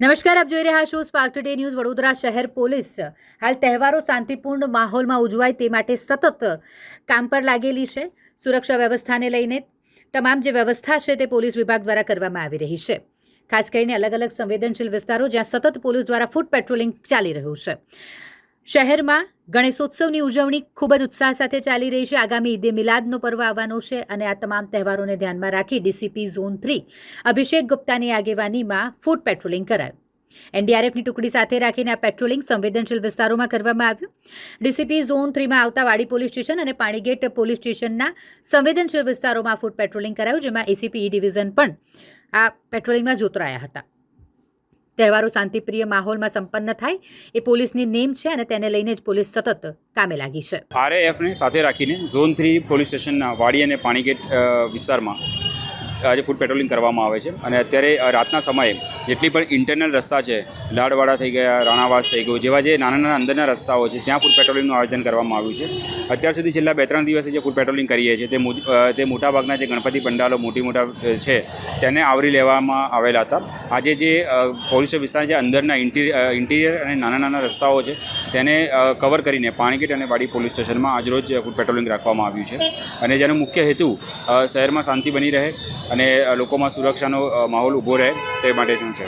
નમસ્કાર, આપ જોઈ રહ્યા છો સ્પાર્ક ટુડે ન્યૂઝ વડોદરા શહેર પોલીસ. હાલ તહેવારો શાંતિપૂર્ણ માહોલમાં ઉજવાય તે માટે સતત કામ પર લાગેલી છે. સુરક્ષા વ્યવસ્થાને લઈને તમામ જે વ્યવસ્થા છે તે પોલીસ વિભાગ દ્વારા કરવામાં આવી રહી છે. ખાસ કરીને અલગ અલગ સંવેદનશીલ વિસ્તારો જ્યાં સતત પોલીસ દ્વારા ફૂટ પેટ્રોલિંગ ચાલી રહ્યું છે. શહેરમાં ગણેશોત્સવની ઉજવણી ખૂબ જ ઉત્સાહ સાથે ચાલી રહી છે. આગામી ઈદે મિલાદનો પર્વ આવવાનો છે અને આ તમામ તહેવારોને ધ્યાનમાં રાખી ડીસીપી ઝોન થ્રી અભિષેક ગુપ્તાની આગેવાનીમાં ફૂડ પેટ્રોલિંગ કરાયું. એનડીઆરએફની ટુકડી સાથે રાખીને આ પેટ્રોલિંગ સંવેદનશીલ વિસ્તારોમાં કરવામાં આવ્યું. ડીસીપી ઝોન થ્રીમાં આવતા વાડી પોલીસ સ્ટેશન અને પાણીગેટ પોલીસ સ્ટેશનના સંવેદનશીલ વિસ્તારોમાં ફૂડ પેટ્રોલિંગ કરાયું, જેમાં એસીપી ડિવિઝન પણ આ પેટ્રોલિંગમાં જોતરાયા હતા. તહેવારો શાંતિપ્રિય માહોલમાં સંપન્ન થાય એ પોલીસની નેમ છે અને તેને લઈને જ પોલીસ સતત કામે લાગી છે. આરએએફને સાથે રાખીને ઝોન થ્રી પોલીસ સ્ટેશનના વાડી અને પાણીગેટ વિસ્તારમાં આજે ફૂડ પેટ્રોલિંગ કરવામાં આવે છે. અને અત્યારે રાતના સમયે જેટલી પણ ઇન્ટરનલ રસ્તા છે લાડવાડા થઈ ગયા, રાણાવાસ થઈ ગયું, જેવા જે નાના નાના અંદરના રસ્તાઓ છે, ત્યાં ફૂડ પેટ્રોલિંગનું આયોજન કરવામાં આવ્યું છે. અત્યાર સુધી છેલ્લા બે ત્રણ દિવસે જે ફૂડ પેટ્રોલિંગ કરીએ છીએ, તે તે મોટાભાગના જે ગણપતિ પંડાલો મોટી મોટા છે, તેને આવરી લેવામાં આવેલા હતા. આજે જે પોલીસ વિસ્તારના જે અંદરના ઇન્ટિરિયર અને નાના નાના રસ્તાઓ છે, તેને કવર કરીને પાણીગેટ અને વાડી પોલીસ સ્ટેશનમાં આજરોજ ફૂડ પેટ્રોલિંગ રાખવામાં આવ્યું છે. અને જેનો મુખ્ય હેતુ શહેરમાં શાંતિ બની રહે અને લોકોમાં સુરક્ષાનો માહોલ ઊભો રહે તે માટેનું છે.